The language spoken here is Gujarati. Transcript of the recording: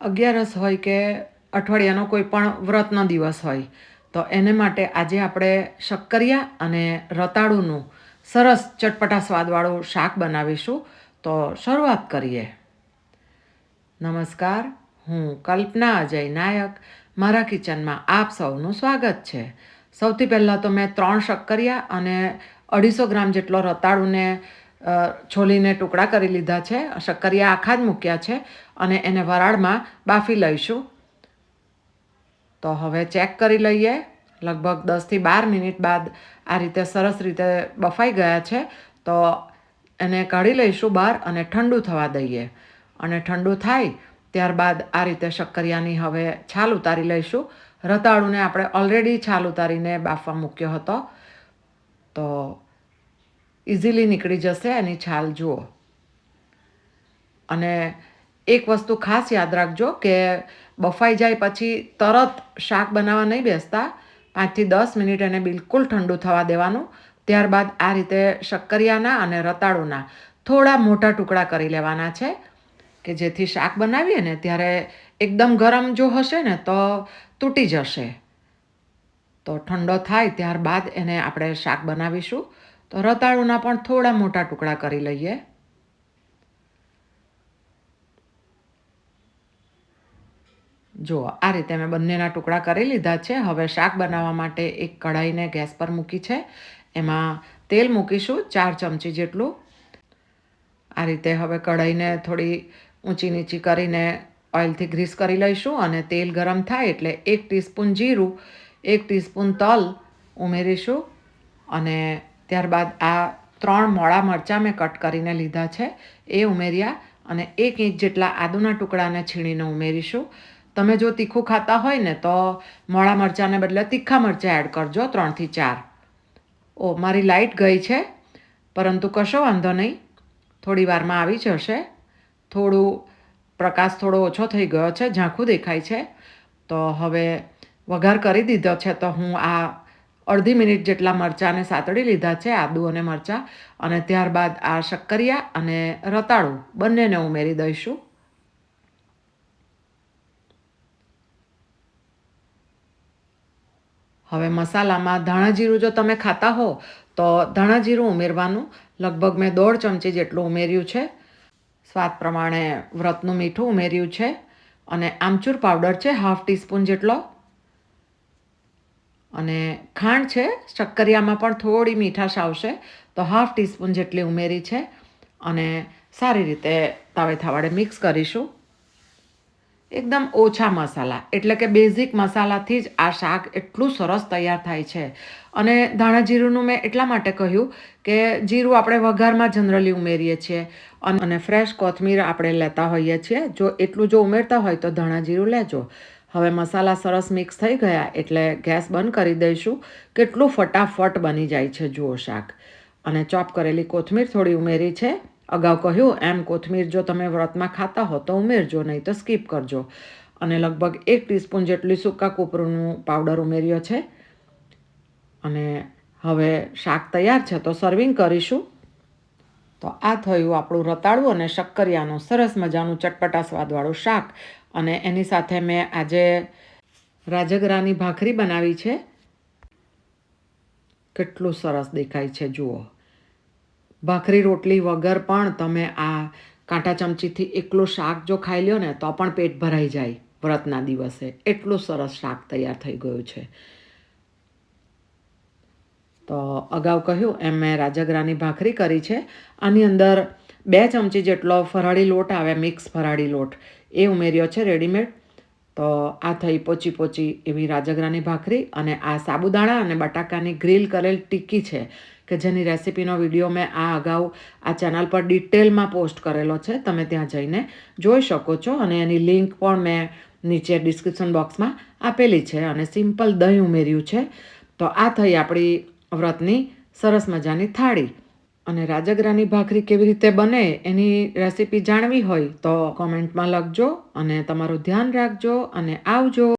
અગિયારસ હોય કે અઠવાડિયાનો કોઈ પણ વ્રતનો દિવસ હોય, તો એને માટે આજે આપણે શક્કરિયા અને રતાળુનું સરસ ચટપટા સ્વાદવાળું શાક બનાવીશું. તો શરૂઆત કરીએ. નમસ્કાર, હું કલ્પના અજય નાયક. મારા કિચનમાં આપ સૌનું સ્વાગત છે. સૌથી પહેલાં તો મેં ત્રણ શક્કરિયા અને અઢીસો ગ્રામ જેટલો રતાળુને છોલીને ટુકડા કરી લીધા છે, શક્કરિયા આખા જ મૂક્યા છે અને એને વરાળમાં બાફી લઈશું. તો હવે ચેક કરી લઈએ. લગભગ દસથી બાર મિનિટ બાદ આ રીતે સરસ રીતે બફાઈ ગયા છે. તો એને કાઢી લઈશું બહાર અને ઠંડુ થવા દઈએ. અને ઠંડુ થાય ત્યારબાદ આ રીતે શક્કરિયાની હવે છાલ ઉતારી લઈશું. રતાળુને આપણે ઓલરેડી છાલ ઉતારીને બાફવા મૂક્યો હતો. તો ઇઝીલી નીકળી જશે એની છાલ જુઓ. અને એક વસ્તુ ખાસ યાદ રાખજો કે બફાઈ જાય પછી તરત શાક બનાવવા નહીં બેસતા. પાંચથી દસ મિનિટ એને બિલકુલ ઠંડુ થવા દેવાનું. ત્યારબાદ આ રીતે શક્કરિયાના અને રતાળુના થોડા મોટા ટુકડા કરી લેવાના છે કે જેથી શાક બનાવીએ ને ત્યારે એકદમ ગરમ જો હશે ને તો તૂટી જશે. તો ઠંડો થાય ત્યારબાદ એને આપણે શાક બનાવીશું. તો રતાળુના પણ થોડા મોટા ટુકડા કરી લઈએ. જુઓ આ રીતે મેં બંનેના ટુકડા કરી લીધા છે. હવે શાક બનાવવા માટે એક કઢાઈને ગેસ પર મૂકી છે. એમાં તેલ મૂકીશું, ચાર ચમચી જેટલું. આ રીતે હવે કઢાઈને થોડી ઊંચી નીચી કરીને ઓઇલથી ગ્રીસ કરી લઈશું અને તેલ ગરમ થાય એટલે એક ટીસ્પૂન જીરું, એક ટીસ્પૂન તલ ઉમેરીશું અને ત્યારબાદ આ ત્રણ મોળા મરચાં મેં કટ કરીને લીધા છે, એ ઉમેર્યા અને એક ઇંચ જેટલા આદુના ટુકડાને છીણીને ઉમેરીશું. તમે જો તીખું ખાતા હોય ને તો મોળા મરચાંને બદલે તીખા મરચાં એડ કરજો ત્રણથી ચાર. ઓ, મારી લાઇટ ગઈ છે, પરંતુ કશો વાંધો નહીં. થોડી વારમાં આવી જશે. થોડું પ્રકાશ થોડો ઓછો થઈ ગયો છે, ઝાંખું દેખાય છે. તો હવે વઘાર કરી દીધો છે, તો હું આ અડધી મિનિટ જેટલા મરચાંને સાતળી લીધા છે, આદુ અને મરચાં. અને ત્યારબાદ આ શક્કરિયા અને રતાળું બંનેને ઉમેરી દઈશું. હવે મસાલામાં ધાણા જીરું જો તમે ખાતા હો, તો ધાણા જીરું ઉમેરવાનું. લગભગ મેં દોઢ ચમચી જેટલું ઉમેર્યું છે. સ્વાદ પ્રમાણે વ્રતનું મીઠું ઉમેર્યું છે. અને આમચૂર પાવડર છે, હાફ ટીસ્પૂન જેટલો. અને ખાંડ છે, શક્કરિયામાં પણ થોડી મીઠાશ આવશે, તો હાફ ટીસ્પૂન જેટલી ઉમેરી છે અને સારી રીતે તાવેથા વડે મિક્સ કરીશું. એકદમ ઓછા મસાલા, એટલે કે બેઝિક મસાલાથી જ આ શાક એટલું સરસ તૈયાર થાય છે. અને ધાણા જીરુંનું મેં એટલા માટે કહ્યું કે જીરું આપણે વઘારમાં જનરલી ઉમેરીએ છીએ અને ફ્રેશ કોથમીર આપણે લેતા હોઈએ છીએ. જો એટલું જો ઉમેરતા હોય તો ધાણા જીરું લેજો. હવે મસાલા સરસ મિક્સ થઈ ગયા એટલે ગેસ બંધ કરી દઈશું. કેટલું ફટાફટ બની જાય છે જુઓ શાક. અને ચોપ કરેલી કોથમીર થોડી ઉમેરી છે. અગાઉ કહ્યું એમ કોથમીર જો તમે વ્રતમાં ખાતા હો તો ઉમેરજો, નહીં તો સ્કીપ કરજો. અને લગભગ એક ટીસ્પૂન જેટલી સૂકા કોપરૂનું પાવડર ઉમેર્યો છે. અને હવે શાક તૈયાર છે તો સર્વિંગ કરીશું. તો આ થયું આપણું રતાળું અને શક્કરિયાનું સરસ મજાનું ચટપટા સ્વાદવાળું શાક. અને એની સાથે મેં આજે રાજગરાની ભાખરી બનાવી છે. કેટલું સરસ દેખાય છે, જુઓ. ભાખરી રોટલી વગર પણ તમે આ કાંટા ચમચીથી એકલું શાક જો ખાઈ લ્યો ને તો પણ પેટ ભરાઈ જાય વ્રતના દિવસે. એટલું સરસ શાક તૈયાર થઈ ગયું છે. તો અગાઉ કહ્યું એમ મેં રાજાગરાની ભાખરી કરી છે. આની અંદર બે ચમચી જેટલો ફરાળી લોટ આવે, મિક્સ ફરાળી લોટ. એ ઉમેર્યો છે રેડીમેડ. તો આ થઈ પોચી પોચી એવી રાજાગરાની ભાખરી અને આ સાબુદાણા અને બટાકાની ગ્રીલ કરેલ ટીકી છે કે જેની રેસિપીનો વીડિયો મેં આ અગાઉ આ ચેનલ પર ડિટેલમાં પોસ્ટ કરેલો છે. તમે ત્યાં જઈને જોઈ શકો છો અને એની લિંક પણ મેં નીચે ડિસ્ક્રિપ્શન બોક્સમાં આપેલી છે અને સિમ્પલ દહીં ઉમેર્યું છે. તો આ થઈ આપણી વ્રતની સરસ મજાની થાળી. અને રાજગરાની ભાખરી કેવી રીતે બને એની રેસીપી જાણવી હોય તો કોમેન્ટમાં લખજો અને તમારું ધ્યાન રાખજો અને આવજો.